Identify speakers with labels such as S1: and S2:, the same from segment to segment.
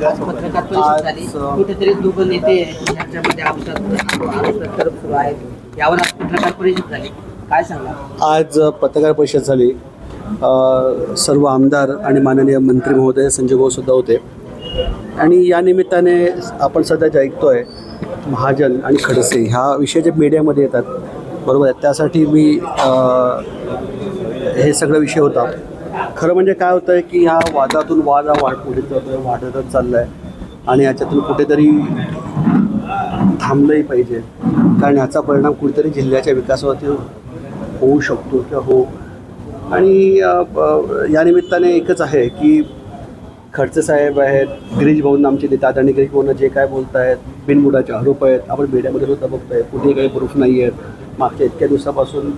S1: पत्रकार परिषद झाली. कुठेतरी दोघं नेते यांच्यामध्ये सुरू आहेत. यावर आज पत्रकार परिषद झाली. काय सांगा
S2: आज पत्रकार परिषद झाली. सर्व आमदार आणि माननीय मंत्री महोदय संजय भाऊ सुद्धा होते. आणि या निमित्ताने आपण सध्या जे ऐकतोय महाजन आणि खडसे ह्या विषय जे मीडियामध्ये येतात बरोबर आहे? त्यासाठी मी हे सगळं विषय होता. खरं म्हणजे काय होतं आहे की ह्या वादातून वाद हा वाढ पुढे जातो आहे वाढतच चालला आहे आणि याच्यातून कुठेतरी थांबलंही पाहिजे. कारण ह्याचा परिणाम कुठेतरी जिल्ह्याच्या विकासावरती होऊ शकतो किंवा हो. आणि या निमित्ताने एकच आहे की खडसे साहेब आहेत गिरीश भाऊंना आमचे देतात आणि गिरीश भाऊंना जे काय बोलत आहेत बिनबुडाचे आरोप आहेत आपण मीडियामध्ये सुद्धा बघतोय कुठेही काही प्रूफ नाही आहेत मागच्या इतक्या दिवसापासून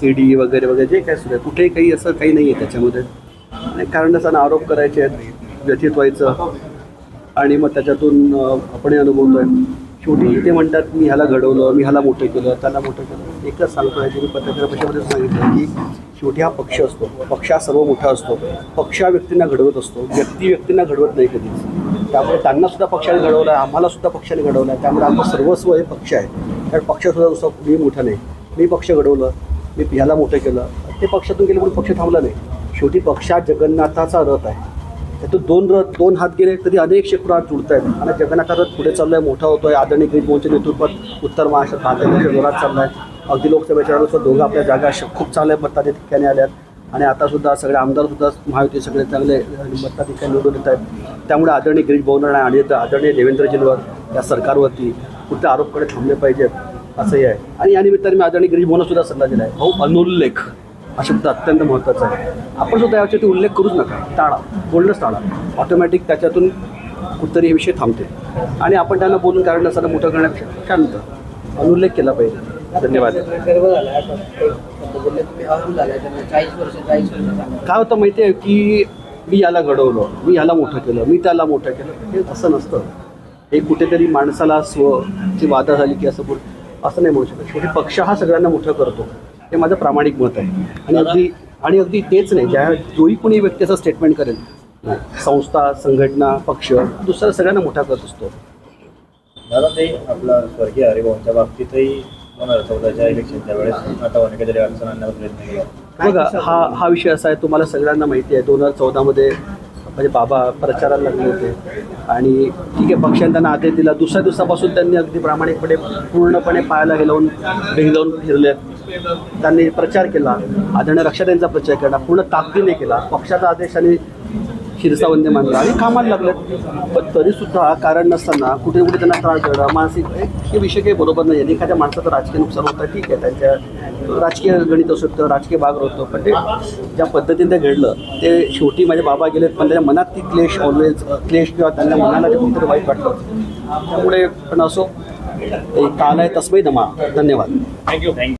S2: सी डी वगैरे वगैरे जे काय सुरू आहे कुठेही काही असं काही नाही आहे त्याच्यामध्ये कारण नसताना आरोप करायचे आहेत व्यथित व्हायचं. आणि मग त्याच्यातून आपण अनुभवतोय. शेवटी ते म्हणतात मी ह्याला घडवलं मी ह्याला मोठं केलं त्याला मोठं केलं. एकच सांगतो आहे मी पत्रकार पक्षामध्ये सांगितलं की शेवटी हा पक्ष असतो. पक्ष हा सर्व मोठा असतो. पक्ष हा व्यक्तींना घडवत असतो. व्यक्ती व्यक्तींना घडवत नाही कधीच. त्यामुळे त्यांना सुद्धा पक्षाने घडवलं आहे आम्हाला सुद्धा पक्षाने घडवलं आहे. त्यामुळे आमचं सर्वस्व हे पक्ष आहे. कारण पक्षसुद्धा जसं मी मोठा नाही. मी पक्ष घडवलं मी याला मोठं केलं. ते पक्षातून गेले म्हणून पक्ष थांबला नाही. शेवटी पक्षात जगन्नाथाचा रथ आहे. त्यातून दोन रथ दोन हात गेले तरी अनेक शेकडो हात जुळत आहेत आणि जगन्नाथ रथ पुढे चाललाय मोठा होतोय. आदरणीय गरीब भाऊंच्या नेतृत्वात उत्तर महाराष्ट्रात भाजपच्या जोरात चाललाय. अगदी लोकसभेच्या वेळेस दोघं आपल्या जागा श- खूप चांगल्या ठिकाणी आल्यात. आणि आतासुद्धा सगळे आमदारसुद्धा महायुती सगळे चांगले मताधिक्याने निवडून येत आहेत. त्यामुळे आदरणीय गिरीश भाऊंना आणि आदरणीय देवेंद्रजींवर या सरकारवरती कुठल्या आरोपकडे थांबले पाहिजेत? असंही आहे. आणि या निमित्ताने मी आदरणीय गिरीश भाऊंना सुद्धा सल्ला दिला आहे भाऊ अनुल्लेख. हा शब्द अत्यंत महत्त्वाचा आहे. आपण सुद्धा याच्यावरती उल्लेख करूच नका. टाळा. बोलणंच टाळा. ऑटोमॅटिक त्याच्यातून कुठतरी हे विषय थांबते. आणि आपण त्यांना बोलून कारण नसताना मोठं करण्यापेक्षा शांत. अनुल्लेख केला पाहिजे. धन्यवाद. काय होतं माहिती आहे की मी याला घडवलं. मी ह्याला मोठं केलं. मी त्याला मोठं केलं. हे असं नसतं. हे कुठेतरी माणसाला स्व ची वादा झाली की असं बोल असं नाही म्हणू शकत. शेवटी पक्ष हा सगळ्यांना मोठं करतो. हे माझं प्रामाणिक मत आहे. आणि अगदी आणि अगदी तेच नाही. ज्या जोही कोणी व्यक्ती असं स्टेटमेंट करेल संस्था संघटना पक्ष दुसरा सगळ्यांना मोठा करत असतो.
S3: दादा ते आपला स्वर्गीय हरिभाऊंच्या बाबतीतही दोन हजार चौदाच्या इलेक्शनच्या वेळेस नाटावाने काहीतरी अडचण आणण्याचा प्रयत्न केला.
S2: बघा हा हा विषय असा आहे. तुम्हाला सगळ्यांना माहिती आहे. दोन हजार चौदामध्ये म्हणजे बाबा प्रचाराला लागले होते. आणि ठीक आहे पक्षाने त्यांना आदेश दिला. दुसऱ्या दिवसापासून त्यांनी अगदी प्रामाणिकपणे पूर्णपणे पायाला गेलावून भेगलावून फिरले. त्यांनी प्रचार केला. आदरणीय रक्षाताईंचा प्रचार केला. पूर्ण ताकदीने केला. पक्षाचा आदेश आणि शिरसावंदे मानला आणि कामाला लागलं पण तरीसुद्धा कारण नसताना कुठे कुठे त्यांना त्रास देणं मानसिक हे विषय काही बरोबर नाही. आहे एखाद्या माणसाचं राजकीय नुकसान होतं ठीक आहे. त्यांच्या राजकीय गणित असू शकतं राजकीय भाग होतं. पण ते ज्या पद्धतीने ते घडलं ते शेवटी माझे बाबा गेलेत. पण त्याच्या मनात ती क्लेश ऑलवेज क्लेश किंवा त्यांना मनाला ते कुठेतरी वाईट वाटलं. त्यामुळे पण असो काल आहे तस्मै नमा धन्यवाद.
S3: Thank you thank you